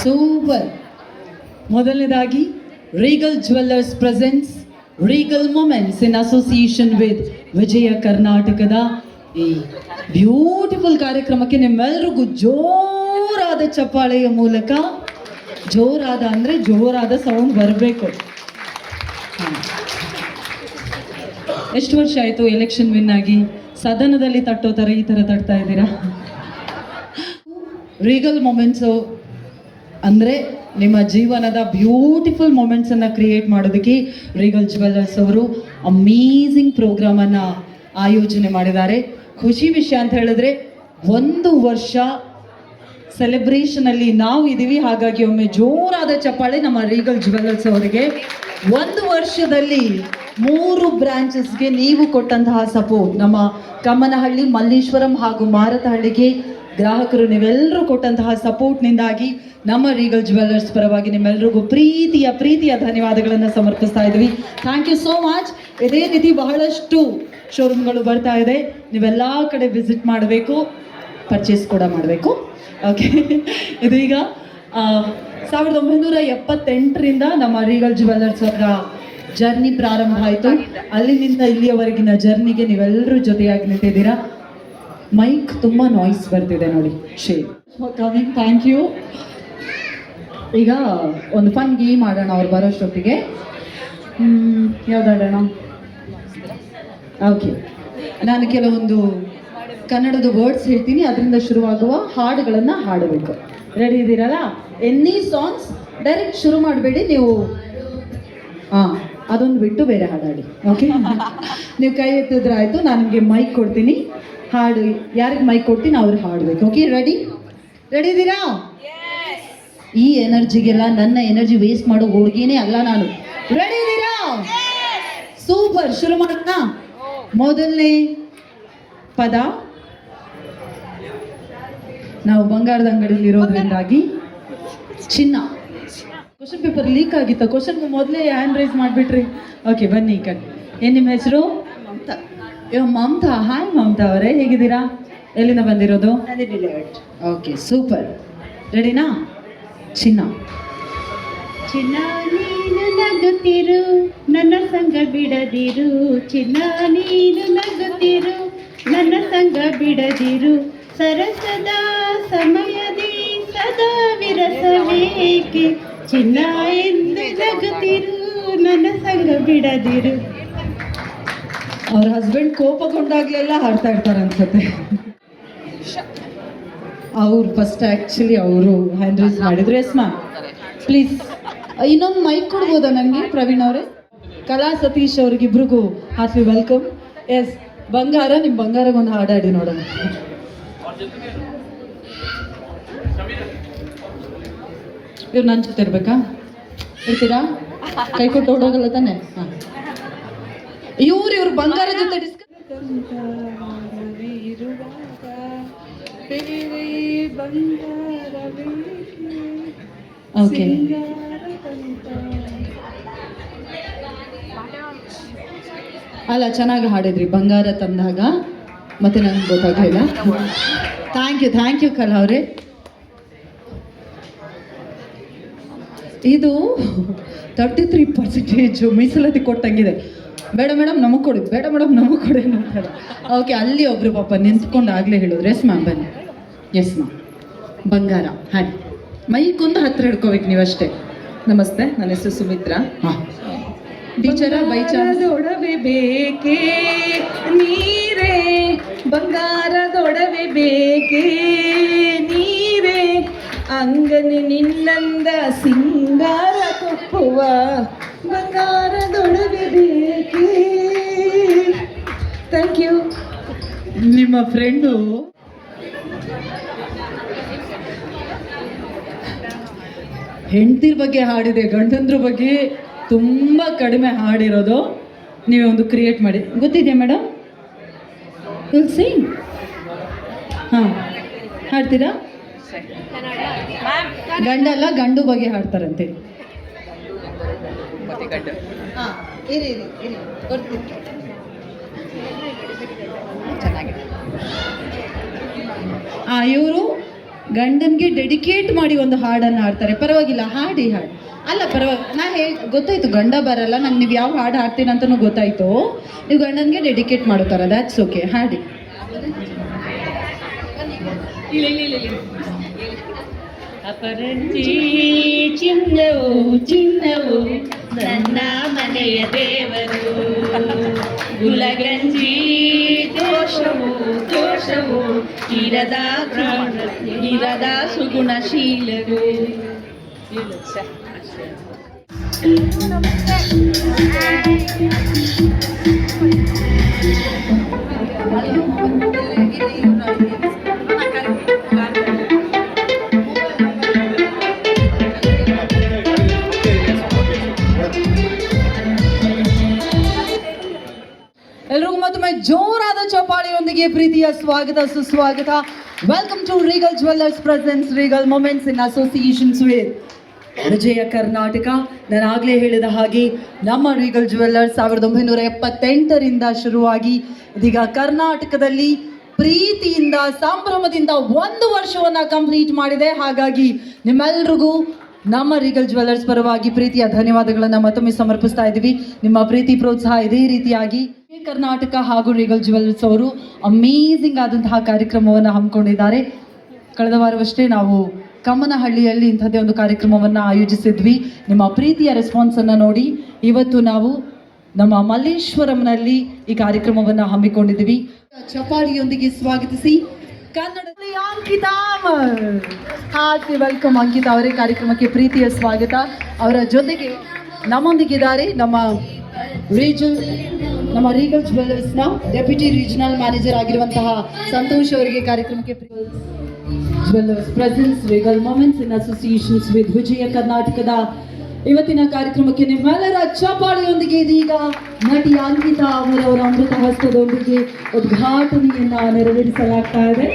Super ಮೊದಲನೇದಾಗಿ Regal jewellers presents Regal moments in association with Vijaya ಕರ್ನಾಟಕದ ಈ beautiful ಕಾರ್ಯಕ್ರಮಕ್ಕೆ ನಿಮ್ಮೆಲ್ರಿಗೂ ಜೋರಾದ ಚಪ್ಪಾಳೆಯ ಮೂಲಕ ಜೋರಾದ ಅಂದರೆ ಜೋರಾದ ಸೌಂಡ್ ಬರಬೇಕು. ಎಷ್ಟು ವರ್ಷ ಆಯಿತು ಎಲೆಕ್ಷನ್ ವಿನ್ ಆಗಿ? ಸದನದಲ್ಲಿ ತಟ್ಟೋ ಥರ ಈ ಥರ ತಟ್ತಾ ಇದ್ದೀರಾ? ರೀಗಲ್ ಮೊಮೆಂಟ್ಸು ಅಂದರೆ ನಿಮ್ಮ ಜೀವನದ ಬ್ಯೂಟಿಫುಲ್ ಮೊಮೆಂಟ್ಸನ್ನು ಕ್ರಿಯೇಟ್ ಮಾಡೋದಕ್ಕೆ ರೀಗಲ್ ಜ್ಯುವೆಲ್ಲರ್ಸ್ ಅವರು ಅಮೇಝಿಂಗ್ ಪ್ರೋಗ್ರಾಮನ್ನು ಆಯೋಜನೆ ಮಾಡಿದ್ದಾರೆ. ಖುಷಿ ವಿಷಯ ಅಂತ ಹೇಳಿದ್ರೆ ಒಂದು ವರ್ಷ ಸೆಲೆಬ್ರೇಷನಲ್ಲಿ ನಾವು ಇದೀವಿ. ಹಾಗಾಗಿ ಒಮ್ಮೆ ಜೋರಾದ ಚಪ್ಪಾಳೆ ನಮ್ಮ ರೀಗಲ್ ಜುವೆಲ್ಲರ್ಸ್ ಅವರಿಗೆ. ಒಂದು ವರ್ಷದಲ್ಲಿ ಮೂರು ಬ್ರಾಂಚಸ್ಗೆ ನೀವು ಕೊಟ್ಟಂತಹ ಸಪೋರ್ಟ್ ನಮ್ಮ ಕಮ್ಮನಹಳ್ಳಿ, ಮಲ್ಲೇಶ್ವರಂ ಹಾಗೂ ಮಾರತಹಳ್ಳಿಗೆ ಗ್ರಾಹಕರು ನೀವೆಲ್ಲರೂ ಕೊಟ್ಟಂತಹ ಸಪೋರ್ಟ್ನಿಂದಾಗಿ ನಮ್ಮ ರೀಗಲ್ ಜುವೆಲ್ಲರ್ಸ್ ಪರವಾಗಿ ನಿಮ್ಮೆಲ್ಲರಿಗೂ ಪ್ರೀತಿಯ ಪ್ರೀತಿಯ ಧನ್ಯವಾದಗಳನ್ನು ಸಮರ್ಪಿಸ್ತಾ ಇದ್ವಿ. ಥ್ಯಾಂಕ್ ಯು ಸೋ ಮಚ್ ಇದೇ ರೀತಿ ಬಹಳಷ್ಟು ಶೋರೂಮ್ಗಳು ಬರ್ತಾ ಇದೆ. ನೀವೆಲ್ಲ ಕಡೆ ವಿಸಿಟ್ ಮಾಡಬೇಕು. ಪರ್ಚೇಸ್ ಕೂಡ ಮಾಡಬೇಕು. ಓಕೆ ಇದೀಗ ಈಗ ಸಾವಿರದ ಒಂಬೈನೂರ ಎಪ್ಪತ್ತೆಂಟರಿಂದ ನಮ್ಮ ರೀಗಲ್ ಜ್ಯುವೆಲ್ಲರ್ಸ್ ಅವರ ಜರ್ನಿ ಪ್ರಾರಂಭ ಆಯಿತು. ಅಲ್ಲಿನಿಂದ ಇಲ್ಲಿಯವರೆಗಿನ ಜರ್ನಿಗೆ ನೀವೆಲ್ಲರೂ ಜೊತೆಯಾಗಿ ನಿಂತಿದ್ದೀರಾ? ಮೈಕ್ ತುಂಬ ನಾಯ್ಸ್ ಬರ್ತಿದೆ ನೋಡಿ. ಶೇ. ಕಮಿಂಗ್ ಥ್ಯಾಂಕ್ ಯು ಈಗ ಒಂದು ಫನ್ ಗೇಮ್ ಆಡೋಣ ಅವ್ರು ಬರೋಷ್ಟೊತ್ತಿಗೆ. ಯಾವ್ದಾಡೋಣ ಓಕೆ ನಾನು ಕೆಲವೊಂದು ಕನ್ನಡದ ವರ್ಡ್ಸ್ ಹೇಳ್ತೀನಿ ಅದರಿಂದ ಶುರುವಾಗುವ ಹಾಡುಗಳನ್ನು ಹಾಡಬೇಕು. ರೆಡಿ ಇದ್ದೀರಲ್ಲ? ಎನಿ ಸಾಂಗ್ಸ್ ಡೈರೆಕ್ಟ್ ಶುರು ಮಾಡಬೇಡಿ ನೀವು ಹಾಂ ಅದೊಂದು ಬಿಟ್ಟು ಬೇರೆ ಹಾಡಾಡಿ ಓಕೆ ನೀವು ಕೈ ಎತ್ತಿದ್ರೆ ಆಯಿತು ನಾನು ನಿಮಗೆ ಮೈಕ್ ಕೊಡ್ತೀನಿ. ಹಾಡು ಯಾರಿಗೆ ಮೈಕ್ ಕೊಡ್ತೀನಿ ಅವ್ರು ಹಾಡಬೇಕು ಓಕೆ ರೆಡಿ ರೆಡಿ ಇದ್ದೀರಾ? ಈ ಎನರ್ಜಿಗೆಲ್ಲ ನನ್ನ ಎನರ್ಜಿ ವೇಸ್ಟ್ ಮಾಡೋ ಹುಡುಗಿನೇ ಅಲ್ಲ ನಾನು. ರೆಡಿ ಇದ್ದೀರಾ? ಸೂಪರ್ ಶುರು ಮಾಡೋಣ. ಮೊದಲನೇ ಪದ. ನಾವು ಬಂಗಾರದ ಅಂಗಡಿಯಲ್ಲಿ ಇರೋದ್ರಿಂದಾಗಿ ಚಿನ್ನ. ಕ್ವಶನ್ ಪೇಪರ್ ಲೀಕ್ ಆಗಿತ್ತು. ಕ್ವಶನ್ ಮೊದಲೇ ಹ್ಯಾಂಡ್ ರೈಸ್ ಮಾಡಿಬಿಟ್ರಿ. ಓಕೆ ಬನ್ನಿ ಈ ಕಡೆ. ಏನು ನಿಮ್ಮ ಹೆಸರು? ಮಮತಾ. ಮಮತಾ. ಹಾಯ್ ಮಮತಾ ಅವರೇ. ಹೇಗಿದ್ದೀರಾ? ಎಲ್ಲಿಂದ ಬಂದಿರೋದು? ಓಕೆ ಸೂಪರ್ ರೆಡಿನಾ ಚಿನ್ನ. ಚಿನ್ನ ನೀನು ನಗುತ್ತಿರು ನನ್ನ ಸಂಗ ಬಿಡದಿರು. ಚಿನ್ನ ನೀನು ನಗುತ್ತಿರು ನನ್ನ ಸಂಗ ಬಿಡದಿರು. ಸರಸದ ಸಮಯದಿ ಸದಾ ವಿರಸಬೇಕೆ ಚಿನ್ನ ಎಂದು ನನ್ನ ಸಂಗ ಬಿಡದಿರು. ಅವ್ರ ಹಸ್ಬೆಂಡ್ ಕೋಪಗೊಂಡಾಗ್ಲೆಲ್ಲ ಹಾಡ್ತಾ ಇರ್ತಾರೆ ಅನ್ಸುತ್ತೆ. ಅವ್ರು ಫಸ್ಟ್ ಆ್ಯಕ್ಚುಲಿ ಅವರು ಹ್ಯಾಂಡ್ ರೈಸ್ ಮಾಡಿದ್ರು. ಎಸ್ ಮ್ಯಾಮ್ ಪ್ಲೀಸ್ ಇನ್ನೊಂದು ಮೈಕ್ ಕೊಡ್ಬೋದಾ ನನಗೆ ಪ್ರವೀಣ್ ಅವರೇ? ಕಲಾ ಸತೀಶ್ ಅವ್ರಿಗಿಬ್ರಿಗೂ ಹಾರ್ಟ್ಲಿ ವೆಲ್ಕಮ್ ಎಸ್ ಬಂಗಾರ ನಿಮ್ಮ ಬಂಗಾರಗೊಂದು ಹಾಡಾಡಿ ನೋಡೋಣ. ಇವ್ರು ನನ್ನ ಜೊತೆ ಇರ್ಬೇಕಾ? ಇರ್ತೀರಾ? ಕೈ ಕೊಟ್ಟು ಓಡೋಗಲ್ಲ ತಾನೆ? ಹಾಂ. ಇವ್ರು ಇವ್ರು ಬಂಗಾರ ಜೊತೆ ಡಿಸ್ಕ ಓಕೆ. ಅಲ್ಲ ಚೆನ್ನಾಗಿ ಹಾಡಿದ್ರಿ. ಬಂಗಾರ ತಂದಾಗ. ಮತ್ತೆ ನನಗೆ ಗೊತ್ತಾಗಲಿಲ್ಲ ಥ್ಯಾಂಕ್ ಯು ಥ್ಯಾಂಕ್ ಯು ಕಲಾ ಅವರೇ. ಇದು ತರ್ಟಿ ತ್ರೀ ಪರ್ಸೆಂಟೇಜು ಮೀಸಲಾತಿ ಕೊಟ್ಟಂಗಿದೆ. ಬೇಡ ಮೇಡಮ್, ನಮಗೆ ಕೊಡಿ, ಬೇಡ ಮೇಡಮ್, ನಮಗೆ ಕೊಡಿ ಅಂತಾರೆ ಓಕೆ ಅಲ್ಲಿ ಒಬ್ರು ಪಾಪ ನಿಂತ್ಕೊಂಡು ಆಗಲೇ ಹೇಳಿದ್ರು. ಎಸ್ ಮ್ಯಾಮ್ ಬನ್ನಿ. ಎಸ್ ಮ್ಯಾಮ್ ಬಂಗಾರ, ಹಾಗೆ. ಮೈಕೊಂದು ಹತ್ತಿರ ಹಿಡ್ಕೋಬೇಕು ನೀವಷ್ಟೇ. ನಮಸ್ತೆ, ನನ್ನ ಹೆಸರು ಸುಮಿತ್ರಾ. ಹಾಂ. ಟೀಚರ ಬೈ ಚಾನ್ಸ್ ಒಡವೆ ಬೇಕೇ? ನೀರೇ? ಬಂಗಾರದೊಡವೆ ಬೇಕೇ? ನೀರೇ? ಅಂಗನೆ ನಿನ್ನಂದ ಸಿಂಗಾರ ಕೊಪ್ಪುವ ಬಂಗಾರದೊಡವೆ ಬೇಕೇ? ಥ್ಯಾಂಕ್ ಯು ನಿಮ್ಮ ಫ್ರೆಂಡು ಹೆಂಡತಿರ ಬಗ್ಗೆ ಹಾಡಿದೆ ಗಂಡಂದ್ರ ಬಗ್ಗೆ ತುಂಬ ಕಡಿಮೆ ಹಾಡಿರೋದು ನೀವೇ ಒಂದು ಕ್ರಿಯೇಟ್ ಮಾಡಿ. ಗೊತ್ತಿದೆಯಾ ಮೇಡಮ್ ತುಳಸಿ ಹಾಂ ಹಾಡ್ತೀರಾ? ಗಂಡಲ್ಲ ಗಂಡು ಬಗ್ಗೆ ಹಾಡ್ತಾರಂತೆ. ಆ ಇವರು ಗಂಡನ್ಗೆ ಡೆಡಿಕೇಟ್ ಮಾಡಿ ಒಂದು ಹಾಡನ್ನು ಹಾಡ್ತಾರೆ. ಪರವಾಗಿಲ್ಲ ಹಾಡಿ ಹಾಡು. ಅಲ್ಲ ಪರವಾಗಿ ನಾ ಹೇಳಿ, ಗೊತ್ತಾಯ್ತು, ಗಂಡ ಬರಲ್ಲ ನಂಗೆ ನೀವು ಯಾವ ಹಾಡು ಹಾಡ್ತೀನಿ ಅಂತಲೂ ಗೊತ್ತಾಯ್ತು. ನೀವು ಗಂಡನ್ಗೆ ಡೆಡಿಕೇಟ್ ಮಾಡುತ್ತಾರೆ ದಾಟ್ಸ್ ಓಕೆ ಹಾಡಿ. ಅಪರಂಜಿ, ಚಿನ್ನವು ಚಿನ್ನವು, ನನ್ನ ಮನೆಯ ದೇವರು. ಗುಲಗಂಜಿ, ದೋಷವು ದೋಷವು, ಇರದ ಇರದ ಸುಗುಣಶೀಲವು ಎಲ್ರಿಗೂ ಮತ್ತೊಮ್ಮೆ ಜೋರಾದ ಚಪಾಳಿಯೊಂದಿಗೆ ಪ್ರೀತಿಯ ಸ್ವಾಗತ ಸುಸ್ವಾಗತ welcome to Regal jewellers presents Regal moments in associations with Vijaya Karnataka. ನಾನು ಆಗಲೇ ಹೇಳಿದ ಹಾಗೆ ನಮ್ಮ ರೀಗಲ್ ಜ್ಯುವೆಲ್ಲರ್ಸ್ ಸಾವಿರದ ಒಂಬೈನೂರ ಎಪ್ಪತ್ತೆಂಟರಿಂದ ಶುರುವಾಗಿ ಇದೀಗ ಕರ್ನಾಟಕದಲ್ಲಿ ಪ್ರೀತಿಯಿಂದ, ಸಂಭ್ರಮದಿಂದ ಒಂದು ವರ್ಷವನ್ನ ಕಂಪ್ಲೀಟ್ ಮಾಡಿದೆ. ಹಾಗಾಗಿ ನಿಮ್ಮೆಲ್ರಿಗೂ ನಮ್ಮ ರೀಗಲ್ ಜ್ಯುವೆಲ್ಲರ್ಸ್ ಪರವಾಗಿ ಪ್ರೀತಿಯ ಧನ್ಯವಾದಗಳನ್ನು ಮತ್ತೊಮ್ಮೆ ಸಮರ್ಪಿಸ್ತಾ ಇದ್ದೀವಿ. ನಿಮ್ಮ ಪ್ರೀತಿ, ಪ್ರೋತ್ಸಾಹ ಇದೇ ರೀತಿಯಾಗಿ ಕರ್ನಾಟಕ ಹಾಗೂ ರೀಗಲ್ ಜ್ಯುವೆಲ್ಲರ್ಸ್ ಅವರು ಅಮೇಝಿಂಗ್ ಆದಂತಹ ಕಾರ್ಯಕ್ರಮವನ್ನು ಹಮ್ಮಿಕೊಂಡಿದ್ದಾರೆ. ಕಳೆದ ವಾರವಷ್ಟೇ ನಾವು ಕಮ್ಮನಹಳ್ಳಿಯಲ್ಲಿ ಇಂಥದ್ದೇ ಒಂದು ಕಾರ್ಯಕ್ರಮವನ್ನು ಆಯೋಜಿಸಿದ್ವಿ. ನಿಮ್ಮ ಪ್ರೀತಿಯ ರೆಸ್ಪಾನ್ಸನ್ನು ನೋಡಿ. ಇವತ್ತು ನಾವು ನಮ್ಮ ಮಲ್ಲೇಶ್ವರಂನಲ್ಲಿ ಈ ಕಾರ್ಯಕ್ರಮವನ್ನು ಹಮ್ಮಿಕೊಂಡಿದ್ದೀವಿ. ಚಪಾಳಿಯೊಂದಿಗೆ ಸ್ವಾಗತಿಸಿ. ಕನ್ನಡದಲ್ಲಿ ಅಂಕಿತಾ ವೆಲ್ಕಮ್ ಅಂಕಿತಾ ಅವರೇ ಕಾರ್ಯಕ್ರಮಕ್ಕೆ ಪ್ರೀತಿಯ ಸ್ವಾಗತ. ಅವರ ಜೊತೆಗೆ ನಮ್ಮೊಂದಿಗಿದ್ದಾರೆ ನಮ್ಮ ರೀಜನ್ ನಮ್ಮ ರೀಗಲ್ ಜ್ಯುವೆಲ್ಲರ್ಸ್ನ ಡೆಪ್ಯೂಟಿ ರೀಜನಲ್ ಮ್ಯಾನೇಜರ್ ಆಗಿರುವಂತಹ ಸಂತೋಷ್ ಅವರಿಗೆ ಕಾರ್ಯಕ್ರಮಕ್ಕೆ jewellers presents regal moments in associations with Vijaya ಕರ್ನಾಟಕದ ಇವತ್ತಿನ ಕಾರ್ಯಕ್ರಮಕ್ಕೆ ನಿಮ್ಮೆಲ್ಲರ ಚಪಾಳಿಯೊಂದಿಗೆ ಇದೀಗ ನಟಿ ಅಂಕಿತಾ ಅವರವರ ಅಮೃತ ಹಸ್ತದೊಂದಿಗೆ ಉದ್ಘಾಟನೆಯನ್ನ ನೆರವೇರಿಸಲಾಗ್ತಾ ಇದೆ.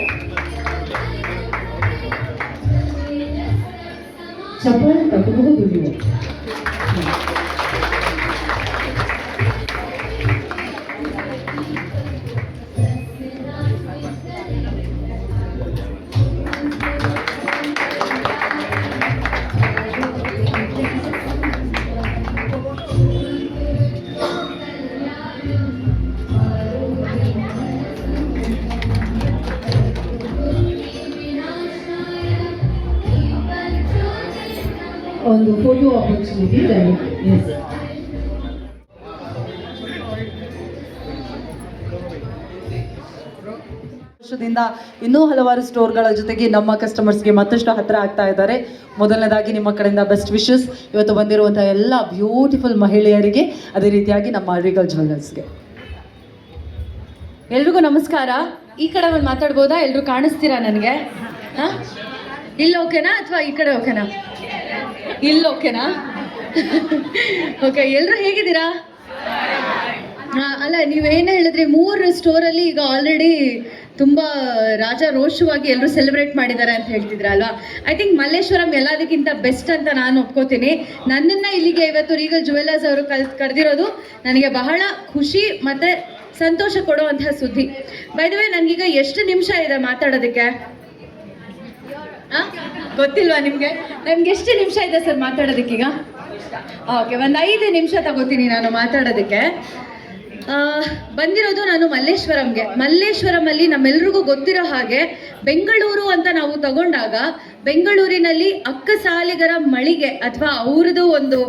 ಚಪ್ಪಾಳೆ ತಪ್ಪಬಹುದು ನೀವು? ಒಂದು ಫೋಟೋ ಆಪರ್ಚುನಿಟಿ ಎಸ್ ವರ್ಷದಿಂದ ಇನ್ನೂ ಹಲವಾರು ಸ್ಟೋರ್ಗಳ ಜೊತೆಗೆ ನಮ್ಮ ಕಸ್ಟಮರ್ಸ್ಗೆ ಮತ್ತಷ್ಟು ಹತ್ತಿರ ಆಗ್ತಾ ಇದ್ದಾರೆ. ಮೊದಲನೇದಾಗಿ ನಿಮ್ಮ ಕಡೆಯಿಂದ ಬೆಸ್ಟ್ ವಿಶಸ್ ಇವತ್ತು ಬಂದಿರುವಂತಹ ಎಲ್ಲ ಬ್ಯೂಟಿಫುಲ್ ಮಹಿಳೆಯರಿಗೆ ಅದೇ ರೀತಿಯಾಗಿ ನಮ್ಮ ರೀಗಲ್ ಜ್ಯುವೆಲ್ಲರ್ಸ್ಗೆ ಎಲ್ರಿಗೂ ನಮಸ್ಕಾರ. ಈ ಕಡೆ ಒಂದು ಮಾತಾಡ್ಬೋದಾ? ಎಲ್ಲರೂ ಕಾಣಿಸ್ತೀರಾ ನನಗೆ? ಹಾಂ? ಇಲ್ಲಿ ಓಕೆನಾ ಅಥವಾ ಈ ಕಡೆ ಓಕೆನಾ ಇಲ್ಲಿ ಓಕೆನಾ ಓಕೆ ಎಲ್ಲರೂ ಹೇಗಿದ್ದೀರಾ? ಅಲ್ಲ ನೀವೇನು ಹೇಳಿದ್ರಿ, ಮೂರು ಸ್ಟೋರಲ್ಲಿ ಈಗ ಆಲ್ರೆಡಿ ತುಂಬ ರಾಜಾರೋಷವಾಗಿ ಎಲ್ಲರೂ ಸೆಲೆಬ್ರೇಟ್ ಮಾಡಿದ್ದಾರೆ ಅಂತ ಹೇಳ್ತಿದ್ರ ಅಲ್ವಾ? ಐ ಥಿಂಕ್ ಮಲ್ಲೇಶ್ವರಂ ಎಲ್ಲದಕ್ಕಿಂತ ಬೆಸ್ಟ್ ಅಂತ ನಾನು ಒಪ್ಕೋತೀನಿ. ನನ್ನನ್ನು ಇಲ್ಲಿಗೆ ಇವತ್ತು ರೀಗಲ್ ಜುವೆಲ್ಲರ್ಸ್ ಅವರು ಕಲ್, ಕರೆದಿರೋದು ನನಗೆ ಬಹಳ ಖುಷಿ ಮತ್ತು ಸಂತೋಷ ಕೊಡುವಂತಹ ಸುದ್ದಿ. ಬೈದವೇ ನನಗೀಗ ಎಷ್ಟು ನಿಮಿಷ ಇದೆ ಮಾತಾಡೋದಕ್ಕೆ? ಗೊತ್ತಿಲ್ವಾ ನಿಮಗೆ? ನಮ್ಗೆ ಎಷ್ಟು ನಿಮಿಷ ಇದೆ ಸರ್ ಮಾತಾಡೋದಕ್ಕೀಗ? ಓಕೆ, ಒಂದು ಐದು ನಿಮಿಷ ತಗೋತೀನಿ ನಾನು ಮಾತಾಡೋದಕ್ಕೆ. ಬಂದಿರೋದು ನಾನು ಮಲ್ಲೇಶ್ವರಂಗೆ. ಮಲ್ಲೇಶ್ವರಮಲ್ಲಿ ನಮ್ಮೆಲ್ರಿಗೂ ಗೊತ್ತಿರೋ ಹಾಗೆ ಬೆಂಗಳೂರು ಅಂತ ನಾವು ತಗೊಂಡಾಗ ಬೆಂಗಳೂರಿನಲ್ಲಿ ಅಕ್ಕ ಸಾಲಿಗರ ಮಳಿಗೆ ಅಥವಾ ಅವ್ರದ್ದು ಒಂದು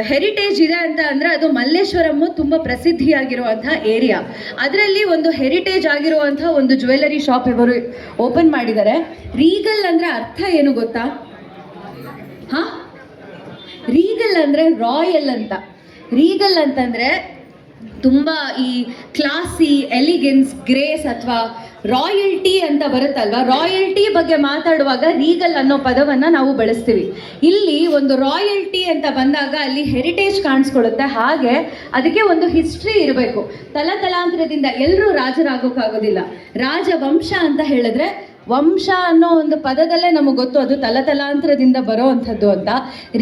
ಹೆರಿಟೇಜ್ ಇದೆ ಅಂತ ಅಂದರೆ ಅದು ಮಲ್ಲೇಶ್ವರಮ್ಮು ತುಂಬ ಪ್ರಸಿದ್ಧಿಯಾಗಿರುವಂಥ ಏರಿಯಾ ಅದರಲ್ಲಿ ಒಂದು ಹೆರಿಟೇಜ್ ಆಗಿರುವಂಥ ಒಂದು ಜ್ಯುವೆಲರಿ ಶಾಪ್ ಇವರು ಓಪನ್ ಮಾಡಿದ್ದಾರೆ. ರೀಗಲ್ ಅಂದರೆ ಅರ್ಥ ಏನು ಗೊತ್ತಾ? ಹಾಂ? ರೀಗಲ್ ಅಂದರೆ ರಾಯಲ್ ಅಂತ. ರೀಗಲ್ ಅಂತಂದರೆ ತುಂಬ ಈ ಕ್ಲಾಸಿ ಎಲಿಗೆನ್ಸ್ ಗ್ರೇಸ್ ಅಥವಾ ರಾಯಲ್ಟಿ ಅಂತ ಬರುತ್ತಲ್ವ? ರಾಯಲ್ಟಿ ಬಗ್ಗೆ ಮಾತಾಡುವಾಗ ರೀಗಲ್ ಅನ್ನೋ ಪದವನ್ನು ನಾವು ಬಳಸ್ತೀವಿ. ಇಲ್ಲಿ ಒಂದು ರಾಯಲ್ಟಿ ಅಂತ ಬಂದಾಗ ಅಲ್ಲಿ ಹೆರಿಟೇಜ್ ಕಾಣಿಸ್ಕೊಳ್ಳುತ್ತೆ. ಹಾಗೆ ಅದಕ್ಕೆ ಒಂದು ಹಿಸ್ಟ್ರಿ ಇರಬೇಕು. ತಲತಲಾಂತರದಿಂದ ಎಲ್ಲರೂ ರಾಜರಾಗೋಕ್ಕಾಗೋದಿಲ್ಲ. ರಾಜವಂಶ ಅಂತ ಹೇಳಿದ್ರೆ ವಂಶ ಅನ್ನೋ ಒಂದು ಪದದಲ್ಲೇ ನಮಗೆ ಗೊತ್ತು. ಅದು ತಲತಲಾಂತರದಿಂದ ಬರೋ ಅಂಥದ್ದು ಅಂತ.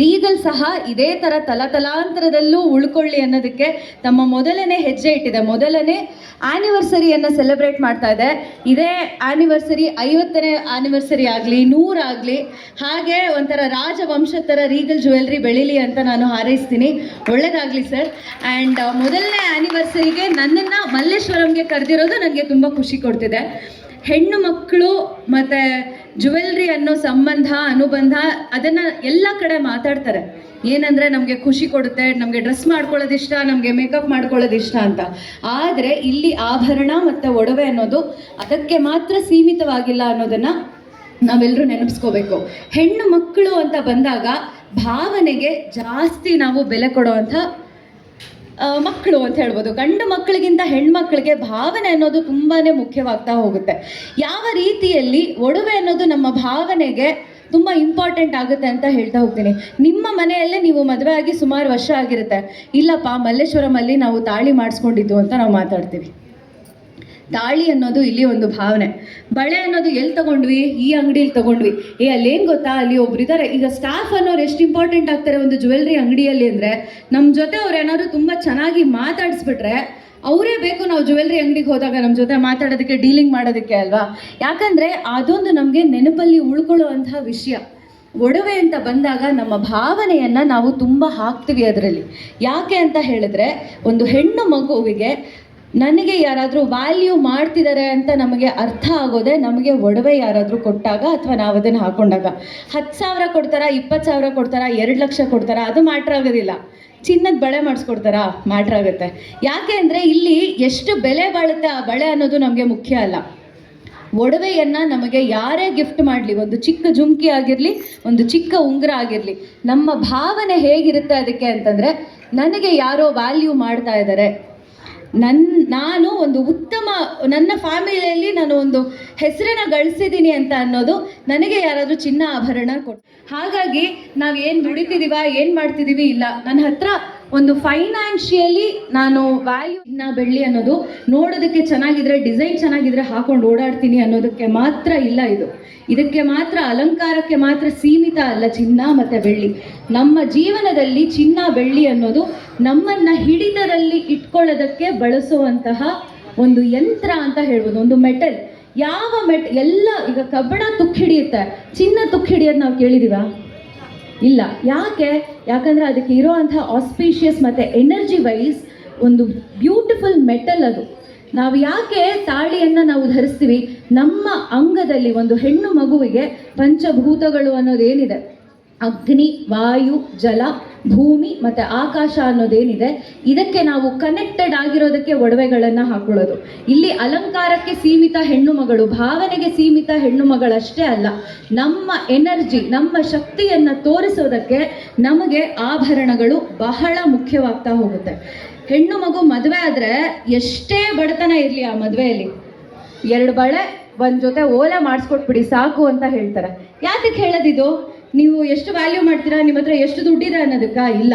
ರೀಗಲ್ ಸಹ ಇದೇ ಥರ ತಲತಲಾಂತರದಲ್ಲೂ ಉಳ್ಕೊಳ್ಳಿ ಅನ್ನೋದಕ್ಕೆ ತಮ್ಮ ಮೊದಲನೇ ಹೆಜ್ಜೆ ಇಟ್ಟಿದೆ. ಮೊದಲನೇ ಆ್ಯನಿವರ್ಸರಿಯನ್ನು ಸೆಲೆಬ್ರೇಟ್ ಮಾಡ್ತಾ ಇದೆ. ಇದೇ ಆ್ಯನಿವರ್ಸರಿ ಐವತ್ತನೇ ಆ್ಯನಿವರ್ಸರಿ ಆಗಲಿ ನೂರಾಗಲಿ ಹಾಗೆ ಒಂಥರ ರಾಜವಂಶ ಥರ ರೀಗಲ್ ಜ್ಯುವೆಲ್ರಿ ಬೆಳೀಲಿ ಅಂತ ನಾನು ಹಾರೈಸ್ತೀನಿ. ಒಳ್ಳೇದಾಗಲಿ ಸರ್. ಆ್ಯಂಡ್ ಮೊದಲನೇ ಆ್ಯನಿವರ್ಸರಿಗೆ ನನ್ನನ್ನು ಮಲ್ಲೇಶ್ವರಂಗೆ ಕರೆದಿರೋದು ನನಗೆ ತುಂಬ ಖುಷಿ ಕೊಡ್ತಿದೆ. ಹೆಣ್ಣು ಮಕ್ಕಳು ಮತ್ತು ಜುವೆಲ್ರಿ ಅನ್ನೋ ಸಂಬಂಧ, ಅನುಬಂಧ, ಅದನ್ನು ಎಲ್ಲ ಕಡೆ ಮಾತಾಡ್ತಾರೆ. ಏನಂದರೆ ನಮಗೆ ಖುಷಿ ಕೊಡುತ್ತೆ, ನಮಗೆ ಡ್ರೆಸ್ ಮಾಡ್ಕೊಳ್ಳೋದು ಇಷ್ಟ, ನಮಗೆ ಮೇಕಪ್ ಮಾಡ್ಕೊಳ್ಳೋದು ಇಷ್ಟ ಅಂತ. ಆದರೆ ಇಲ್ಲಿ ಆಭರಣ ಮತ್ತು ಒಡವೆ ಅನ್ನೋದು ಅದಕ್ಕೆ ಮಾತ್ರ ಸೀಮಿತವಾಗಿಲ್ಲ ಅನ್ನೋದನ್ನು ನಾವೆಲ್ಲರೂ ನೆನಪಿಸ್ಕೋಬೇಕು. ಹೆಣ್ಣು ಮಕ್ಕಳು ಅಂತ ಬಂದಾಗ ಭಾವನೆಗೆ ಜಾಸ್ತಿ ನಾವು ಬೆಲೆ ಕೊಡುವಂಥ ಮಕ್ಕಳು ಅಂತ ಹೇಳ್ಬೋದು. ಗಂಡು ಮಕ್ಕಳಿಗಿಂತ ಹೆಣ್ಮಕ್ಳಿಗೆ ಭಾವನೆ ಅನ್ನೋದು ತುಂಬಾನೇ ಮುಖ್ಯವಾಗ್ತಾ ಹೋಗುತ್ತೆ. ಯಾವ ರೀತಿಯಲ್ಲಿ ಒಡವೆ ಅನ್ನೋದು ನಮ್ಮ ಭಾವನೆಗೆ ತುಂಬ ಇಂಪಾರ್ಟೆಂಟ್ ಆಗುತ್ತೆ ಅಂತ ಹೇಳ್ತಾ ಹೋಗ್ತೀನಿ. ನಿಮ್ಮ ಮನೆಯಲ್ಲೇ ನೀವು ಮದುವೆ ಆಗಿ ಸುಮಾರು ವರ್ಷ ಆಗಿರುತ್ತೆ. ಇಲ್ಲಪ್ಪ ಮಲ್ಲೇಶ್ವರಮಲ್ಲಿ ನಾವು ತಾಳಿ ಮಾಡಿಸ್ಕೊಂಡಿದ್ದು ಅಂತ ನಾವು ಮಾತಾಡ್ತೀವಿ. ತಾಳಿ ಅನ್ನೋದು ಇಲ್ಲಿ ಒಂದು ಭಾವನೆ. ಬಳೆ ಅನ್ನೋದು ಎಲ್ಲಿ ತಗೊಂಡ್ವಿ? ಈ ಅಂಗಡಿಯಲ್ಲಿ ತಗೊಂಡ್ವಿ. ಏ, ಅಲ್ಲೇನು ಗೊತ್ತಾ? ಅಲ್ಲಿ ಒಬ್ರು ಇದ್ದಾರೆ ಈಗ ಸ್ಟಾಫ್ ಅನ್ನೋರು ಎಷ್ಟು ಇಂಪಾರ್ಟೆಂಟ್ ಆಗ್ತಾರೆ ಒಂದು ಜ್ಯುವೆಲ್ರಿ ಅಂಗಡಿಯಲ್ಲಿ ಅಂದರೆ ನಮ್ಮ ಜೊತೆ ಅವ್ರು ಏನಾದ್ರು ತುಂಬ ಚೆನ್ನಾಗಿ ಮಾತಾಡಿಸ್ಬಿಟ್ರೆ, ಅವರೇ ಬೇಕು ನಾವು ಜ್ಯುವೆಲ್ರಿ ಅಂಗಡಿಗೆ ಹೋದಾಗ ನಮ್ಮ ಜೊತೆ ಮಾತಾಡೋದಕ್ಕೆ ಡೀಲಿಂಗ್ ಮಾಡೋದಕ್ಕೆ ಅಲ್ವಾ? ಯಾಕಂದರೆ ಅದೊಂದು ನಮಗೆ ನೆನಪಲ್ಲಿ ಉಳ್ಕೊಳ್ಳುವಂತಹ ವಿಷಯ. ಒಡವೆ ಅಂತ ಬಂದಾಗ ನಮ್ಮ ಭಾವನೆಯನ್ನು ನಾವು ತುಂಬ ಹಾಕ್ತೀವಿ ಅದರಲ್ಲಿ. ಯಾಕೆ ಅಂತ ಹೇಳಿದ್ರೆ, ಒಂದು ಹೆಣ್ಣು ಮಗುವಿಗೆ ನನಗೆ ಯಾರಾದರೂ ವ್ಯಾಲ್ಯೂ ಮಾಡ್ತಿದ್ದಾರೆ ಅಂತ ನಮಗೆ ಅರ್ಥ ಆಗೋದೆ ನಮಗೆ ಒಡವೆ ಯಾರಾದರೂ ಕೊಟ್ಟಾಗ ಅಥವಾ ನಾವು ಅದನ್ನು ಹಾಕೊಂಡಾಗ. ಹತ್ತು ಸಾವಿರ ಕೊಡ್ತಾರಾ, ಇಪ್ಪತ್ತು ಸಾವಿರ ಕೊಡ್ತಾರಾ, ಎರಡು ಲಕ್ಷ ಕೊಡ್ತಾರಾ, ಅದು ಮ್ಯಾಟ್ರ್ ಆಗೋದಿಲ್ಲ. ಚಿನ್ನದ ಬಳೆ ಮಾಡಿಸ್ಕೊಡ್ತಾರಾ, ಮ್ಯಾಟ್ರ್ ಆಗುತ್ತೆ. ಯಾಕೆ ಅಂದರೆ ಇಲ್ಲಿ ಎಷ್ಟು ಬೆಲೆ ಬಾಳುತ್ತೆ ಆ ಬಳೆ ಅನ್ನೋದು ನಮಗೆ ಮುಖ್ಯ ಅಲ್ಲ. ಒಡವೆಯನ್ನು ನಮಗೆ ಯಾರೇ ಗಿಫ್ಟ್ ಮಾಡಲಿ, ಒಂದು ಚಿಕ್ಕ ಜುಮ್ಕಿ ಆಗಿರಲಿ, ಒಂದು ಚಿಕ್ಕ ಉಂಗುರ ಆಗಿರಲಿ, ನಮ್ಮ ಭಾವನೆ ಹೇಗಿರುತ್ತೆ ಅದಕ್ಕೆ ಅಂತಂದರೆ, ನನಗೆ ಯಾರೋ ವ್ಯಾಲ್ಯೂ ಮಾಡ್ತಾ ಇದ್ದಾರೆ ನನ್ನ ನಾನು ಒಂದು ಉತ್ತಮ, ನನ್ನ ಫ್ಯಾಮಿಲಿಯಲ್ಲಿ ನಾನು ಒಂದು ಹೆಸರನ್ನ ಗಳಿಸಿದ್ದೀನಿ ಅಂತ ಅನ್ನೋದು ನನಗೆ ಯಾರಾದರೂ ಚಿನ್ನ ಆಭರಣ ಕೊಟ್ಟು ಹಾಗಾಗಿ ನಾವು ಏನು ದುಡಿತಿದ್ದೀವ ಏನು ಮಾಡ್ತಿದ್ದೀವಿ ಇಲ್ಲ. ನನ್ನ ಹತ್ರ ಒಂದು ಫೈನಾನ್ಷಿಯಲಿ ನಾನು ವ್ಯಾಲ್ಯೂ ಇನ್ನ ಬೆಳ್ಳಿ ಅನ್ನೋದು ನೋಡೋದಕ್ಕೆ ಚೆನ್ನಾಗಿದ್ರೆ ಡಿಸೈನ್ ಚೆನ್ನಾಗಿದ್ರೆ ಹಾಕೊಂಡು ಓಡಾಡ್ತೀನಿ ಅನ್ನೋದಕ್ಕೆ ಮಾತ್ರ ಇಲ್ಲ ಇದು. ಇದಕ್ಕೆ ಮಾತ್ರ ಅಲಂಕಾರಕ್ಕೆ ಮಾತ್ರ ಸೀಮಿತ ಅಲ್ಲ ಚಿನ್ನ ಮತ್ತು ಬೆಳ್ಳಿ. ನಮ್ಮ ಜೀವನದಲ್ಲಿ ಚಿನ್ನ, ಬೆಳ್ಳಿ ಅನ್ನೋದು ನಮ್ಮನ್ನ ಹಿಡಿತದಲ್ಲಿ ಇಟ್ಕೊಳ್ಳೋದಕ್ಕೆ ಬಳಸುವಂತಹ ಒಂದು ಯಂತ್ರ ಅಂತ ಹೇಳ್ಬೋದು. ಒಂದು ಮೆಟಲ್. ಯಾವ ಮೆಟ್, ಎಲ್ಲ ಈಗ ಕಬ್ಬಣ ತುಕ್ಕಿಡಿಯುತ್ತೆ. ಚಿನ್ನ ತುಕ್ಕಿಡಿಯೋದು ನಾವು ಕೇಳಿದೀವ? ಇಲ್ಲ. ಯಾಕೆ? ಯಾಕಂದ್ರೆ ಅದಕ್ಕೆ ಇರೋ ಅಂಥ ಆಸ್ಪೀಷಿಯಸ್ ಮತ್ತು ಎನರ್ಜಿ ವೈಸ್ ಒಂದು ಬ್ಯೂಟಿಫುಲ್ ಮೆಟಲ್ ಅದು. ನಾವು ಯಾಕೆ ತಾಳಿಯನ್ನು ನಾವು ಧರಿಸ್ತೀವಿ? ನಮ್ಮ ಅಂಗದಲ್ಲಿ ಒಂದು ಹೆಣ್ಣು ಮಗುವಿಗೆ ಪಂಚಭೂತಗಳು ಅನ್ನೋದೇನಿದೆ. ಅಗ್ನಿ, ವಾಯು, ಜಲ, ಭೂಮಿ ಮತ್ತು ಆಕಾಶ ಅನ್ನೋದೇನಿದೆ ಇದಕ್ಕೆ ನಾವು ಕನೆಕ್ಟೆಡ್ ಆಗಿರೋದಕ್ಕೆ ಒಡವೆಗಳನ್ನು ಹಾಕೊಳ್ಳೋದು. ಇಲ್ಲಿ ಅಲಂಕಾರಕ್ಕೆ ಸೀಮಿತ ಹೆಣ್ಣು ಮಗಳು, ಭಾವನೆಗೆ ಸೀಮಿತ ಹೆಣ್ಣು ಮಗಳಷ್ಟೇ ಅಲ್ಲ, ನಮ್ಮ ಎನರ್ಜಿ ನಮ್ಮ ಶಕ್ತಿಯನ್ನು ತೋರಿಸೋದಕ್ಕೆ ನಮಗೆ ಆಭರಣಗಳು ಬಹಳ ಮುಖ್ಯವಾಗ್ತಾ ಹೋಗುತ್ತೆ. ಹೆಣ್ಣು ಮಗು ಮದುವೆ ಆದರೆ ಎಷ್ಟೇ ಬಡತನ ಇರಲಿ ಆ ಮದುವೆಯಲ್ಲಿ, ಎರಡು ಬಳೆ ಒಂದು ಜೊತೆ ಓಲೆ ಮಾಡಿಸ್ಕೊಟ್ಬಿಡಿ ಸಾಕು ಅಂತ ಹೇಳ್ತಾರೆ. ಯಾತಕ್ಕೆ ಹೇಳೋದಿದು ನೀವು ಎಷ್ಟು ವ್ಯಾಲ್ಯೂ ಮಾಡ್ತೀರಾ, ನಿಮ್ಮ ಹತ್ರ ಎಷ್ಟು ದುಡ್ಡಿದೆ ಅನ್ನೋದಕ್ಕ ಇಲ್ಲ.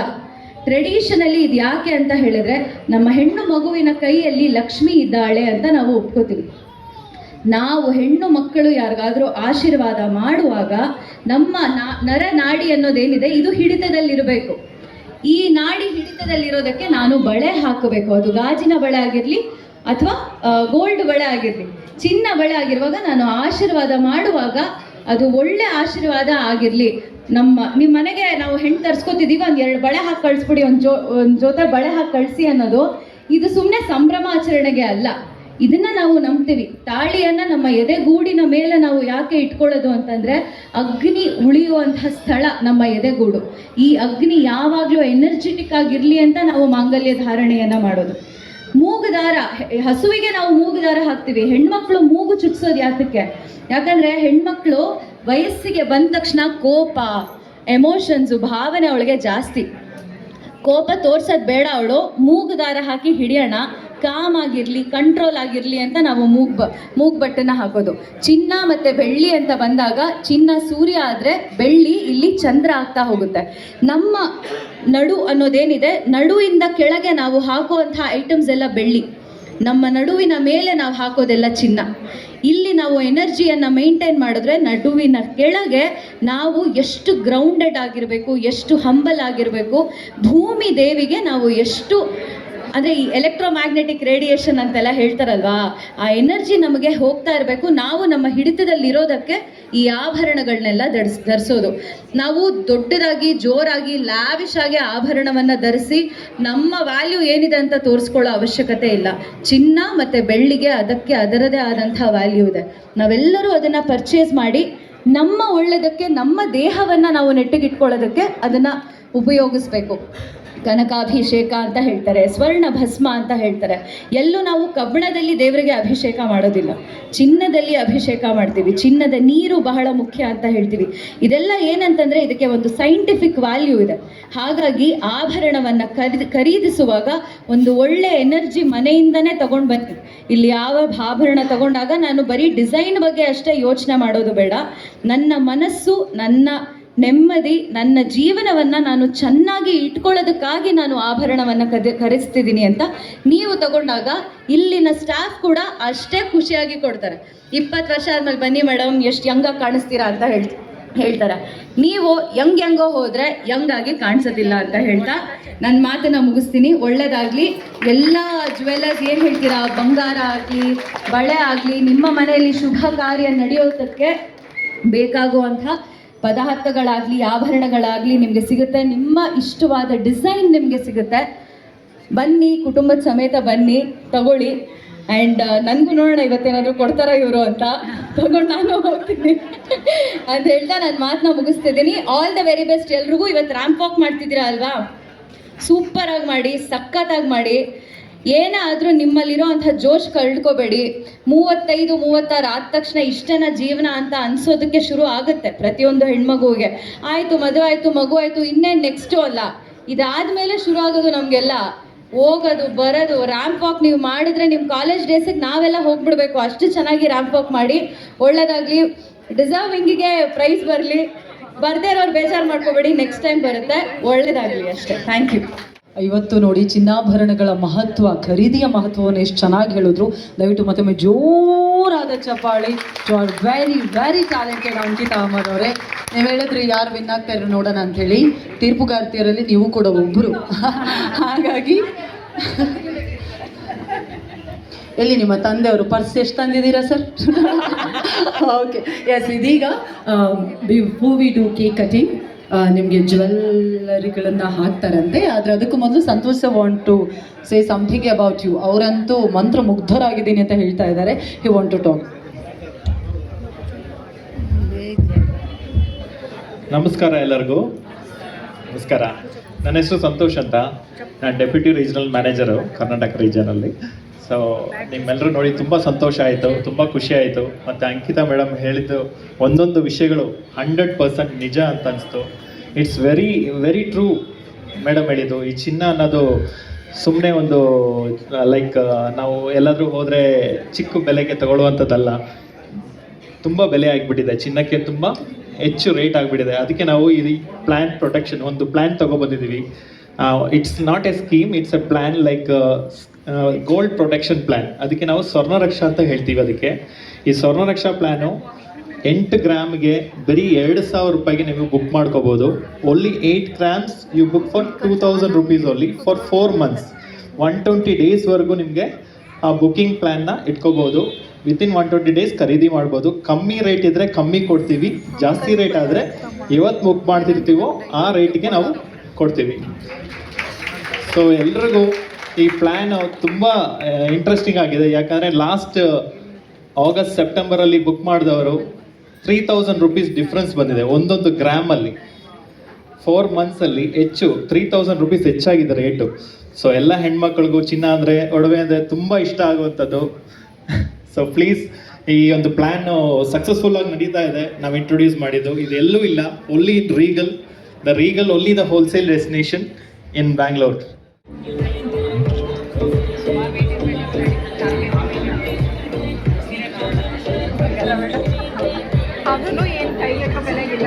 ಟ್ರೆಡಿಷನಲಿ ಇದು ಯಾಕೆ ಅಂತ ಹೇಳಿದ್ರೆ, ನಮ್ಮ ಹೆಣ್ಣು ಮಗುವಿನ ಕೈಯಲ್ಲಿ ಲಕ್ಷ್ಮಿ ಇದ್ದಾಳೆ ಅಂತ ನಾವು ಒಪ್ಕೋತೀವಿ. ನಾವು ಹೆಣ್ಣು ಮಕ್ಕಳು ಯಾರಿಗಾದರೂ ಆಶೀರ್ವಾದ ಮಾಡುವಾಗ ನಮ್ಮ ನರ ನಾಡಿ ಅನ್ನೋದೇನಿದೆ, ಇದು ಹಿಡಿತದಲ್ಲಿರಬೇಕು. ಈ ನಾಡಿ ಹಿಡಿತದಲ್ಲಿರೋದಕ್ಕೆ ನಾನು ಬಳೆ ಹಾಕಬೇಕು. ಅದು ಗಾಜಿನ ಬಳೆ ಆಗಿರಲಿ ಅಥವಾ ಗೋಲ್ಡ್ ಬಳೆ ಆಗಿರಲಿ. ಚಿನ್ನ ಬಳೆ ಆಗಿರುವಾಗ ನಾನು ಆಶೀರ್ವಾದ ಮಾಡುವಾಗ ಅದು ಒಳ್ಳೆ ಆಶೀರ್ವಾದ ಆಗಿರಲಿ. ನಮ್ಮ ನಿಮ್ಮ ಮನೆಗೆ ನಾವು ಹೆಣ್ಣು ತರಿಸ್ಕೊತಿದ್ದೀವಿ ಒಂದು ಎರಡು ಬಳೆ ಹಾಕಿ ಕಳಿಸ್ಬಿಡಿ, ಒಂದು ಜೋ, ಒಂದು ಜೊತೆ ಬಳೆ ಹಾಕಿ ಕಳಿಸಿ ಅನ್ನೋದು ಇದು ಸುಮ್ಮನೆ ಸಂಭ್ರಮಾಚರಣೆಗೆ ಅಲ್ಲ. ಇದನ್ನ ನಾವು ನಂಬ್ತೀವಿ. ತಾಳಿಯನ್ನ ನಮ್ಮ ಎದೆಗೂಡಿನ ಮೇಲೆ ನಾವು ಯಾಕೆ ಇಟ್ಕೊಳ್ಳೋದು ಅಂತಂದ್ರೆ ಅಗ್ನಿ ಉಳಿಯುವಂತಹ ಸ್ಥಳ ನಮ್ಮ ಎದೆಗೂಡು. ಈ ಅಗ್ನಿ ಯಾವಾಗಲೂ ಎನರ್ಜೆಟಿಕ್ ಆಗಿರಲಿ ಅಂತ ನಾವು ಮಾಂಗಲ್ಯ ಧಾರಣೆಯನ್ನ ಮಾಡೋದು. ಮೂಗುದಾರ ಹಸುವಿಗೆ ನಾವು ಮೂಗುದಾರ ಹಾಕ್ತೀವಿ. ಹೆಣ್ಮಕ್ಳು ಮೂಗು ಚುಚ್ಸೋದು ಯಾತಕ್ಕೆ ಯಾಕಂದ್ರೆ ಹೆಣ್ಮಕ್ಳು ವಯಸ್ಸಿಗೆ ಬಂದ ತಕ್ಷಣ ಕೋಪ ಎಮೋಷನ್ಸು ಭಾವನೆ ಅವಳಿಗೆ ಜಾಸ್ತಿ. ಕೋಪ ತೋರ್ಸೋದು ಬೇಡ ಅವಳು. ಮೂಗು ದಾರ ಹಾಕಿ ಹಿಡಿಯೋಣ. ಕಾಮ್ ಆಗಿರಲಿ ಕಂಟ್ರೋಲ್ ಆಗಿರಲಿ ಅಂತ ನಾವು ಮೂಗ್ ಮೂಗ್ ಬಟ್ಟನ್ನ ಹಾಕೋದು. ಚಿನ್ನ ಮತ್ತು ಬೆಳ್ಳಿ ಅಂತ ಬಂದಾಗ ಚಿನ್ನ ಸೂರ್ಯ ಆದರೆ ಬೆಳ್ಳಿ ಇಲ್ಲಿ ಚಂದ್ರ ಆಗ್ತಾ ಹೋಗುತ್ತೆ. ನಮ್ಮ ನಡು ಅನ್ನೋದೇನಿದೆ? ನಡುವಿಂದ ಕೆಳಗೆ ನಾವು ಹಾಕುವಂಥ ಐಟಮ್ಸ್ ಎಲ್ಲ ಬೆಳ್ಳಿ. ನಮ್ಮ ನಡುವಿನ ಮೇಲೆ ನಾವು ಹಾಕೋದೆಲ್ಲ ಚಿನ್ನ. ಇಲ್ಲಿ ನಾವು ಎನರ್ಜಿಯನ್ನು ಮೇಂಟೈನ್ ಮಾಡಿದ್ರೆ ನಡುವಿನ ಕೆಳಗೆ ನಾವು ಎಷ್ಟು ಗ್ರೌಂಡೆಡ್ ಆಗಿರಬೇಕು, ಎಷ್ಟು ಹಂಬಲ್ ಆಗಿರಬೇಕು, ಭೂಮಿ ದೇವಿಗೆ ನಾವು ಎಷ್ಟು ಅಂದರೆ ಈ ಎಲೆಕ್ಟ್ರೋಮ್ಯಾಗ್ನೆಟಿಕ್ ರೇಡಿಯೇಷನ್ ಅಂತೆಲ್ಲ ಹೇಳ್ತಾರಲ್ವಾ? ಆ ಎನರ್ಜಿ ನಮಗೆ ಹೋಗ್ತಾ ಇರಬೇಕು. ನಾವು ನಮ್ಮ ಹಿಡಿತದಲ್ಲಿರೋದಕ್ಕೆ ಈ ಆಭರಣಗಳನ್ನೆಲ್ಲ ಧರಿಸ್, ಧರಿಸೋದು. ನಾವು ದೊಡ್ಡದಾಗಿ, ಜೋರಾಗಿ ಲ್ಯಾವಿಶ್ ಆಗಿ ಆಭರಣವನ್ನು ಧರಿಸಿ ನಮ್ಮ ವ್ಯಾಲ್ಯೂ ಏನಿದೆ ಅಂತ ತೋರಿಸ್ಕೊಳ್ಳೋ ಅವಶ್ಯಕತೆ ಇಲ್ಲ. ಚಿನ್ನ ಮತ್ತು ಬೆಳ್ಳಿಗೆ ಅದಕ್ಕೆ ಅದರದೇ ಆದಂಥ ವ್ಯಾಲ್ಯೂ ಇದೆ. ನಾವೆಲ್ಲರೂ ಅದನ್ನು ಪರ್ಚೇಸ್ ಮಾಡಿ ನಮ್ಮ ಒಳ್ಳೆಯದಕ್ಕೆ ನಮ್ಮ ದೇಹವನ್ನು ನಾವು ನೆಟ್ಟಿಗಿಟ್ಕೊಳ್ಳೋದಕ್ಕೆ ಅದನ್ನು ಉಪಯೋಗಿಸ್ಬೇಕು. ಕನಕಾಭಿಷೇಕ ಅಂತ ಹೇಳ್ತಾರೆ, ಸ್ವರ್ಣ ಭಸ್ಮ ಅಂತ ಹೇಳ್ತಾರೆ. ಎಲ್ಲೂ ನಾವು ಕಬ್ಬಣದಲ್ಲಿ ದೇವರಿಗೆ ಅಭಿಷೇಕ ಮಾಡೋದಿಲ್ಲ. ಚಿನ್ನದಲ್ಲಿ ಅಭಿಷೇಕ ಮಾಡ್ತೀವಿ. ಚಿನ್ನದ ನೀರು ಬಹಳ ಮುಖ್ಯ ಅಂತ ಹೇಳ್ತೀವಿ. ಇದೆಲ್ಲ ಏನಂತಂದರೆ ಇದಕ್ಕೆ ಒಂದು ಸೈಂಟಿಫಿಕ್ ವ್ಯಾಲ್ಯೂ ಇದೆ. ಹಾಗಾಗಿ ಆಭರಣವನ್ನು ಖರೀದಿ, ಖರೀದಿಸುವಾಗ ಒಂದು ಒಳ್ಳೆ ಎನರ್ಜಿ ಮನೆಯಿಂದನೇ ತಗೊಂಡು ಬನ್ನಿ. ಇಲ್ಲಿ ಯಾವ ಆಭರಣ ತಗೊಂಡಾಗ ನಾನು ಬರೀ ಡಿಸೈನ್ ಬಗ್ಗೆ ಅಷ್ಟೇ ಯೋಚನೆ ಮಾಡೋದು ಬೇಡ. ನನ್ನ ಮನಸ್ಸು ನನ್ನ ನೆಮ್ಮದಿ ನನ್ನ ಜೀವನವನ್ನು ನಾನು ಚೆನ್ನಾಗಿ ಇಟ್ಕೊಳ್ಳೋದಕ್ಕಾಗಿ ನಾನು ಆಭರಣವನ್ನು ಕದೆ, ಕರೆಸ್ತಿದ್ದೀನಿ ಅಂತ ನೀವು ತಗೊಂಡಾಗ ಇಲ್ಲಿನ ಸ್ಟಾಫ್ ಕೂಡ ಅಷ್ಟೇ ಖುಷಿಯಾಗಿ ಕೊಡ್ತಾರೆ. ಇಪ್ಪತ್ತು ವರ್ಷ ಆದ್ಮೇಲೆ ಬನ್ನಿ ಮೇಡಮ್ ಎಷ್ಟು ಯಂಗಾಗಿ ಕಾಣಿಸ್ತೀರಾ ಅಂತ ಹೇಳ್, ಹೇಳ್ತಾರೆ. ನೀವು ಯಂಗ್ ಯಂಗೋ ಹೋದರೆ ಯಂಗಾಗಿ ಕಾಣಿಸೋದಿಲ್ಲ ಅಂತ ಹೇಳ್ತಾ ನನ್ನ ಮಾತನ್ನು ಮುಗಿಸ್ತೀನಿ. ಒಳ್ಳೇದಾಗ್ಲಿ. ಎಲ್ಲ ಜ್ಯುವೆಲ್ಲರ್ಸ್ ಏನು ಹೇಳ್ತೀರಾ? ಬಂಗಾರ ಆಗಲಿ, ಬಳೆ ಆಗಲಿ, ನಿಮ್ಮ ಮನೆಯಲ್ಲಿ ಶುಭ ಕಾರ್ಯ ನಡೆಯೋದಕ್ಕೆ ಬೇಕಾಗುವಂಥ ಪದಾರ್ಥಗಳಾಗಲಿ, ಆಭರಣಗಳಾಗಲಿ ನಿಮಗೆ ಸಿಗುತ್ತೆ. ನಿಮ್ಮ ಇಷ್ಟವಾದ ಡಿಸೈನ್ ನಿಮಗೆ ಸಿಗುತ್ತೆ. ಬನ್ನಿ, ಕುಟುಂಬದ ಸಮೇತ ಬನ್ನಿ, ತಗೊಳ್ಳಿ. ಆ್ಯಂಡ್ ನನಗೂ ನೋಡೋಣ ಇವತ್ತೇನಾದರೂ ಕೊಡ್ತಾರ ಇವರು ಅಂತ. ತಗೊಂಡು ನಾನು ಹೋಗ್ತೀನಿ. ಅಂತ ಹೇಳ್ತಾ ನಾನು ಮಾತನ್ನ ಮುಗಿಸ್ತಿದ್ದೀನಿ. ಆಲ್ ದ ವೆರಿ ಬೆಸ್ಟ್ ಎಲ್ರಿಗೂ. ಇವತ್ತು ರ್ಯಾಂಪ್ ವಾಕ್ ಮಾಡ್ತಿದ್ದೀರಾ ಅಲ್ವಾ? ಸೂಪರಾಗಿ ಮಾಡಿ, ಸಖತ್ತಾಗಿ ಮಾಡಿ. ಏನೇ ಆದರೂ ನಿಮ್ಮಲ್ಲಿರೋ ಅಂಥ ಜೋಶ್ ಕಳ್ಕೊಬೇಡಿ. ಮೂವತ್ತೈದು, ಮೂವತ್ತಾರು ಆದ ತಕ್ಷಣ ಇಷ್ಟನ ಜೀವನ ಅಂತ ಅನ್ಸೋದಕ್ಕೆ ಶುರು ಆಗುತ್ತೆ ಪ್ರತಿಯೊಂದು ಹೆಣ್ಮಗುವಿಗೆ. ಆಯಿತು, ಮದುವೆ ಆಯಿತು, ಮಗು ಆಯಿತು ಇನ್ನೇನು ನೆಕ್ಸ್ಟು ಅಲ್ಲ. ಇದಾದಮೇಲೆ ಶುರು ಆಗೋದು ನಮಗೆಲ್ಲ. ಹೋಗೋದು, ಬರೋದು ರ್ಯಾಂಪ್ ವಾಕ್ ನೀವು ಮಾಡಿದ್ರೆ ನಿಮ್ಮ ಕಾಲೇಜ್ ಡೇಸಿಗೆ ನಾವೆಲ್ಲ ಹೋಗ್ಬಿಡ್ಬೇಕು. ಅಷ್ಟು ಚೆನ್ನಾಗಿ ರ್ಯಾಂಪ್ ವಾಕ್ ಮಾಡಿ, ಒಳ್ಳೇದಾಗಲಿ. ಡಿಸರ್ವಿಂಗಿಗೆ ಪ್ರೈಸ್ ಬರಲಿ. ಬರ್ದೇ ಇರೋರು ಬೇಜಾರು ಮಾಡ್ಕೋಬೇಡಿ ನೆಕ್ಸ್ಟ್ ಟೈಮ್ ಬರುತ್ತೆ. ಒಳ್ಳೇದಾಗಲಿ ಅಷ್ಟೇ. ಥ್ಯಾಂಕ್ ಯು ಇವತ್ತು ನೋಡಿ ಚಿನ್ನಾಭರಣಗಳ ಮಹತ್ವ, ಖರೀದಿಯ ಮಹತ್ವವನ್ನು ಎಷ್ಟು ಚೆನ್ನಾಗಿ ಹೇಳಿದ್ರು. ದಯವಿಟ್ಟು ಮತ್ತೊಮ್ಮೆ ಜೋರಾದ ಚಪ್ಪಾಳಿ. You are very very talented Ankita Ahmed ಅವರೇ. ನೀವು ಹೇಳಿದ್ರಿ ಯಾರು ವಿನ್ ಆಗ್ತಾ ಇರೋ ನೋಡೋಣ ಅಂಥೇಳಿ. ತೀರ್ಪುಗಾರ್ತಿಯರಲ್ಲಿ ನೀವು ಕೂಡ ಒಬ್ಬರು ಹಾಗಾಗಿ, ಎಲ್ಲಿ ನಿಮ್ಮ ತಂದೆಯವರು ಪರ್ಸ್ ಎಷ್ಟು ತಂದಿದ್ದೀರಾ ಸರ್? ಓಕೆ ಎಸ್ ಇದೀಗ who we do cake cutting ನಿಮಗೆ ಜ್ಯುವೆಲ್ಲರಿಗಳನ್ನು ಹಾಕ್ತಾರಂತೆ, ಆದರೆ ಅದಕ್ಕೂ ಮೊದಲು Santhosh want to say something about you ಅವರಂತೂ ಮಂತ್ರ ಮುಗ್ಧರಾಗಿದ್ದೀನಿ ಅಂತ ಹೇಳ್ತಾ ಇದ್ದಾರೆ. ಯು ವಾಂಟ್ ಟು ಟಾಕ್ ನಮಸ್ಕಾರ ಎಲ್ಲರಿಗೂ. ನಮಸ್ಕಾರ. ನನ್ನ ಹೆಸರು ಸಂತೋಷ್ ಅಂತ. ನಾನು ಡೆಪ್ಯೂಟಿ ರೀಜನಲ್ ಮ್ಯಾನೇಜರು ಕರ್ನಾಟಕ ರೀಜನಲ್ಲಿ ಸೊ ನಿಮ್ಮೆಲ್ಲರೂ ನೋಡಿ, ತುಂಬ ಸಂತೋಷ ಆಯಿತು, ತುಂಬ ಖುಷಿ ಆಯಿತು. ಮತ್ತು ಅಂಕಿತಾ ಮೇಡಮ್ ಹೇಳಿದ್ದು ಒಂದೊಂದು ವಿಷಯಗಳು ಹಂಡ್ರೆಡ್ ಪರ್ಸೆಂಟ್ ನಿಜ ಅಂತ ಅನಿಸ್ತು. It's very very true madam ಹೇಳಿದ್ದು. ಈ ಚಿನ್ನ ಅನ್ನೋದು ಸುಮ್ಮನೆ ಒಂದು ಲೈಕ್ ನಾವು ಎಲ್ಲಾದರೂ ಹೋದರೆ ಚಿಕ್ಕ ಬೆಲೆಗೆ ತಗೊಳ್ಳುವಂಥದ್ದಲ್ಲ. ತುಂಬ ಬೆಲೆ ಆಗಿಬಿಟ್ಟಿದೆ. ಚಿನ್ನಕ್ಕೆ ತುಂಬ ಹೆಚ್ಚು ರೇಟ್ ಆಗಿಬಿಟ್ಟಿದೆ. ಅದಕ್ಕೆ ನಾವು ಈ ಪ್ಲ್ಯಾನ್ ಪ್ರೊಟೆಕ್ಷನ್ ಒಂದು plan ತೊಗೊಬಂದಿದ್ದೀವಿ. It's not a scheme it's a plan like gold protection plan ಅದಕ್ಕೆ ನಾವು ಸ್ವರ್ಣ ರಕ್ಷಾ ಅಂತ ಹೇಳ್ತೀವಿ ಅದಕ್ಕೆ. ಈ ಸ್ವರ್ಣ ರಕ್ಷಾ ಪ್ಲ್ಯಾನು ಎಂಟು ಗ್ರಾಮ್ಗೆ ಬರೀ ಎರಡು ಸಾವಿರ ರೂಪಾಯಿಗೆ ನೀವು ಬುಕ್ ಮಾಡ್ಕೋಬೋದು. Only eight grams you book for two thousand rupees only for four months one twenty ಡೇಸ್ವರೆಗೂ ನಿಮಗೆ ಆ ಬುಕ್ಕಿಂಗ್ ಪ್ಲ್ಯಾನ್ನ ಇಟ್ಕೋಬೋದು. ವಿತಿನ್ ಒನ್ ಟ್ವೆಂಟಿ ಡೇಸ್ ಖರೀದಿ ಮಾಡ್ಬೋದು. ಕಮ್ಮಿ ರೇಟ್ ಇದ್ದರೆ ಕಮ್ಮಿ ಕೊಡ್ತೀವಿ. ಜಾಸ್ತಿ ರೇಟ್ ಆದರೆ ಇವತ್ತು ಬುಕ್ ಮಾಡ್ತಿರ್ತೀವೋ ಆ ರೇಟಿಗೆ ನಾವು ಕೊಡ್ತೀವಿ. ಸೊ ಎಲ್ರಿಗೂ ಈ ಪ್ಲ್ಯಾನ್ ತುಂಬ ಇಂಟ್ರೆಸ್ಟಿಂಗ್ ಆಗಿದೆ. ಯಾಕಂದರೆ ಲಾಸ್ಟ್ ಆಗಸ್ಟ್ ಸೆಪ್ಟೆಂಬರಲ್ಲಿ ಬುಕ್ ಮಾಡಿದವರು ತ್ರೀ ತೌಸಂಡ್ ರುಪೀಸ್ ಡಿಫ್ರೆನ್ಸ್ ಬಂದಿದೆ ಒಂದೊಂದು ಗ್ರಾಮಲ್ಲಿ ಫೋರ್ ಮಂತ್ಸಲ್ಲಿ ಹೆಚ್ಚು ತ್ರೀ ತೌಸಂಡ್ ರುಪೀಸ್ ಹೆಚ್ಚಾಗಿದೆ ರೇಟು ಸೊ ಎಲ್ಲ ಹೆಣ್ಮಕ್ಳಿಗೂ ಚಿನ್ನ ಅಂದರೆ ಒಡವೆ ಅಂದರೆ ತುಂಬ ಇಷ್ಟ ಆಗುವಂಥದ್ದು. ಸೊ ಪ್ಲೀಸ್ ಈ ಒಂದು ಪ್ಲ್ಯಾನು ಸಕ್ಸಸ್ಫುಲ್ಲಾಗಿ ನಡೀತಾ ಇದೆ. ನಾವು ಇಂಟ್ರೊಡ್ಯೂಸ್ ಮಾಡಿದ್ದು. ಇದೆಲ್ಲೂ ಇಲ್ಲ. Only in Regal the Regal only the wholesale destination in Bangalore ಅದನ್ನು ಏನು ಕೈ ಲೆಕ್ಕ ಬೆಲೆಗಿಲ್ಲ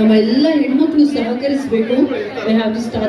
ನಮ್ಮ ಎಲ್ಲ ಹೆಣ್ಮಕ್ಳು ಸಹಕರಿಸಬೇಕು. I have to start